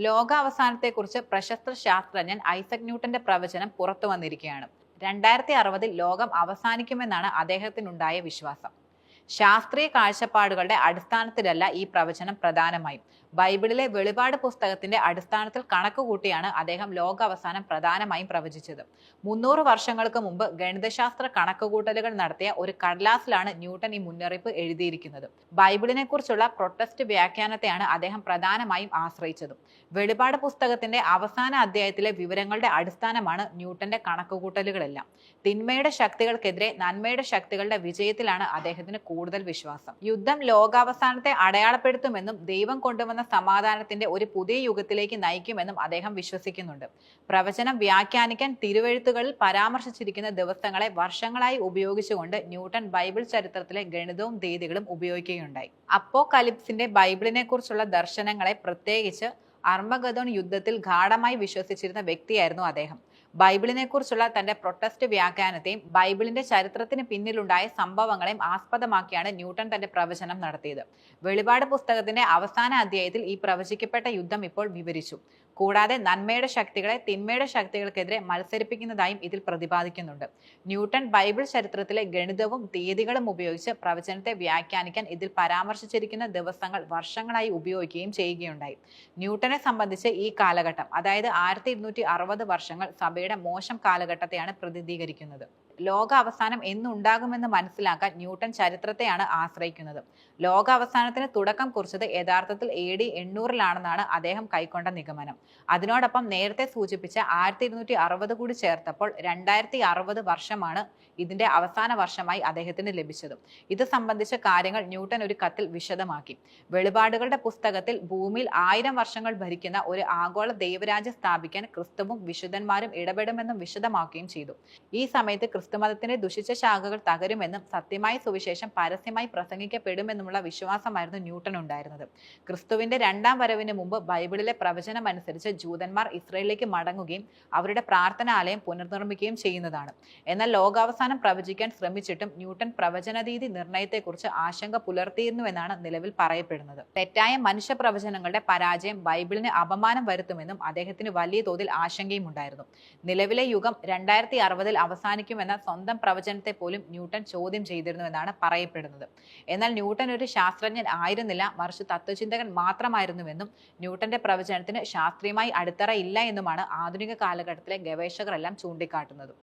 ലോകാവസാനത്തെക്കുറിച്ച് പ്രശസ്ത ശാസ്ത്രജ്ഞൻ ഐസക് ന്യൂട്ടന്റെ പ്രവചനം പുറത്തു വന്നിരിക്കുകയാണ് രണ്ടായിരത്തി അറുപതിൽ ലോകം അവസാനിക്കുമെന്നാണ് അദ്ദേഹത്തിനുണ്ടായ വിശ്വാസം. ശാസ്ത്രീയ കാഴ്ചപ്പാടുകളുടെ അടിസ്ഥാനത്തിലല്ല ഈ പ്രവചനം പ്രധാനമായും. ബൈബിളിലെ വെളിപാട് പുസ്തകത്തിന്റെ അടിസ്ഥാനത്തിൽ കണക്കുകൂട്ടിയാണ് അദ്ദേഹം ലോകാവസാനം പ്രധാനമായും പ്രവചിച്ചത്. മുന്നൂറ് വർഷങ്ങൾക്ക് മുമ്പ് ഗണിതശാസ്ത്ര കണക്കുകൂട്ടലുകൾ നടത്തിയ ഒരു കടലാസിലാണ് ന്യൂട്ടൺ ഈ മുന്നറിയിപ്പ് എഴുതിയിരിക്കുന്നത്. ബൈബിളിനെ കുറിച്ചുള്ള പ്രൊട്ടസ്റ്റ് വ്യാഖ്യാനത്തെയാണ് അദ്ദേഹം പ്രധാനമായും ആശ്രയിച്ചത്. വെളിപാട് പുസ്തകത്തിന്റെ അവസാന അധ്യായത്തിലെ വിവരങ്ങളുടെ അടിസ്ഥാനമാണ് ന്യൂട്ടന്റെ കണക്കുകൂട്ടലുകളെല്ലാം. തിന്മയുടെ ശക്തികൾക്കെതിരെ നന്മയുടെ ശക്തികളുടെ വിജയത്തിലാണ് അദ്ദേഹത്തിന് കൂടുതൽ വിശ്വാസം. യുദ്ധം ലോകാവസാനത്തെ അടയാളപ്പെടുത്തുമെന്നും ദൈവം കൊണ്ടുവന്ന സമാധാനത്തിന്റെ ഒരു പുതിയ യുഗത്തിലേക്ക് നയിക്കുമെന്നും അദ്ദേഹം വിശ്വസിക്കുന്നുണ്ട്. പ്രവചനം വ്യാഖ്യാനിക്കാൻ തിരുവെഴുത്തുകളിൽ പരാമർശിച്ചിരിക്കുന്ന ദിവസങ്ങളെ വർഷങ്ങളായി ഉപയോഗിച്ചുകൊണ്ട് ന്യൂട്ടൺ ബൈബിൾ ചരിത്രത്തിലെ ഗണിതവും തീയതികളും ഉപയോഗിക്കുകയുണ്ടായി. അപ്പോ കലിപ്സിന്റെ ബൈബിളിനെ കുറിച്ചുള്ള ദർശനങ്ങളെ പ്രത്യേകിച്ച് അർമഗദോൺ യുദ്ധത്തിൽ ഗാഠമായി വിശ്വസിച്ചിരുന്ന വ്യക്തിയായിരുന്നു അദ്ദേഹം. ബൈബിളിനെ കുറിച്ചുള്ള തന്റെ പ്രൊട്ടസ്റ്റ് വ്യാഖ്യാനത്തെയും ബൈബിളിന്റെ ചരിത്രത്തിന് പിന്നിലുണ്ടായ സംഭവങ്ങളെയും ആസ്പദമാക്കിയാണ് ന്യൂട്ടൺ തന്റെ പ്രവചനം നടത്തിയത്. വെളിപാട് പുസ്തകത്തിന്റെ അവസാന അധ്യായത്തിൽ ഈ പ്രവചിക്കപ്പെട്ട യുദ്ധം ഇപ്പോൾ വിവരിച്ചു. കൂടാതെ നന്മയുടെ ശക്തികളെ തിന്മയുടെ ശക്തികൾക്കെതിരെ മത്സരിപ്പിക്കുന്നതായും ഇതിൽ പ്രതിപാദിക്കുന്നുണ്ട്. ന്യൂട്ടൺ ബൈബിൾ ചരിത്രത്തിലെ ഗണിതവും തീയതികളും ഉപയോഗിച്ച് പ്രവചനത്തെ വ്യാഖ്യാനിക്കാൻ ഇതിൽ പരാമർശിച്ചിരിക്കുന്ന ദിവസങ്ങൾ വർഷങ്ങളായി ഉപയോഗിക്കുകയും ചെയ്യുകയുണ്ടായി. ന്യൂട്ടനെ സംബന്ധിച്ച് ഈ കാലഘട്ടം അതായത് ആയിരത്തി വർഷങ്ങൾ സഭയുടെ മോശം കാലഘട്ടത്തെയാണ് പ്രതിനിധീകരിക്കുന്നത്. ലോക അവസാനം എന്നുണ്ടാകുമെന്ന് മനസ്സിലാക്കാൻ ന്യൂട്ടൺ ചരിത്രത്തെയാണ് ആശ്രയിക്കുന്നത്. ലോക അവസാനത്തിന് തുടക്കം കുറിച്ചത് യഥാർത്ഥത്തിൽ എ ഡി എണ്ണൂറിലാണെന്നാണ് അദ്ദേഹം കൈക്കൊണ്ട നിഗമനം. അതിനോടൊപ്പം നേരത്തെ സൂചിപ്പിച്ച ആയിരത്തി ഇരുന്നൂറ്റി അറുപത് കൂടി ചേർത്തപ്പോൾ രണ്ടായിരത്തി അറുപത് വർഷമാണ് ഇതിന്റെ അവസാന വർഷമായി അദ്ദേഹത്തിന് ലഭിച്ചത്. ഇത് സംബന്ധിച്ച കാര്യങ്ങൾ ന്യൂട്ടൺ ഒരു കത്തിൽ വിശദമാക്കി. വെളിപാടുകളുടെ പുസ്തകത്തിൽ ഭൂമിയിൽ ആയിരം വർഷങ്ങൾ ഭരിക്കുന്ന ഒരു ആഗോള ദൈവരാജ്യം സ്ഥാപിക്കാൻ ക്രിസ്തുവും വിശുദ്ധന്മാരും ഇടപെടുമെന്നും വിശദമാക്കുകയും ചെയ്തു. ഈ സമയത്ത് ക്രിസ്തുമതത്തിന്റെ ദുഷിച്ച ശാഖകൾ തകരുമെന്നും സത്യമായ സുവിശേഷം പരസ്യമായി പ്രസംഗിക്കപ്പെടുമെന്നുമുള്ള വിശ്വാസമായിരുന്നു ന്യൂട്ടൺ ഉണ്ടായിരുന്നത്. ക്രിസ്തുവിന്റെ രണ്ടാം വരവിന് മുമ്പ് ബൈബിളിലെ പ്രവചനം അനുസരിച്ച് ജൂതന്മാർ ഇസ്രയേലിലേക്ക് മടങ്ങുകയും അവരുടെ പ്രാർത്ഥനാലയം പുനർനിർമ്മിക്കുകയും ചെയ്യുന്നതാണ്. എന്നാൽ ലോകാവസാനം പ്രവചിക്കാൻ ശ്രമിച്ചിട്ടും ന്യൂട്ടൺ പ്രവചനരീതി നിർണയത്തെക്കുറിച്ച് ആശങ്ക പുലർത്തിയിരുന്നുവെന്നാണ് നിലവിൽ പറയപ്പെടുന്നത്. തെറ്റായ മനുഷ്യ പ്രവചനങ്ങളുടെ പരാജയം ബൈബിളിന് അപമാനം വരുത്തുമെന്നും അദ്ദേഹത്തിന് വലിയ തോതിൽ ആശങ്കയും ഉണ്ടായിരുന്നു നിലവിലെ യുഗം രണ്ടായിരത്തി അറുപതിൽ അവസാനിക്കുമെന്ന സ്വന്തം പ്രവചനത്തെ പോലും ന്യൂട്ടൺ ചോദ്യം ചെയ്തിരുന്നുവെന്നാണ് പറയപ്പെടുന്നത്. എന്നാൽ ന്യൂട്ടൺ ഒരു ശാസ്ത്രജ്ഞൻ ആയിരുന്നില്ല. മറിച്ച് തത്വചിന്തകൻ മാത്രമായിരുന്നുവെന്നും ന്യൂട്ടന്റെ പ്രവചനത്തിന് ശാസ്ത്രീയമായി അടിത്തറ ഇല്ല എന്നുമാണ് ആധുനിക കാലഘട്ടത്തിലെ ഗവേഷകരെല്ലാം ചൂണ്ടിക്കാട്ടുന്നത്.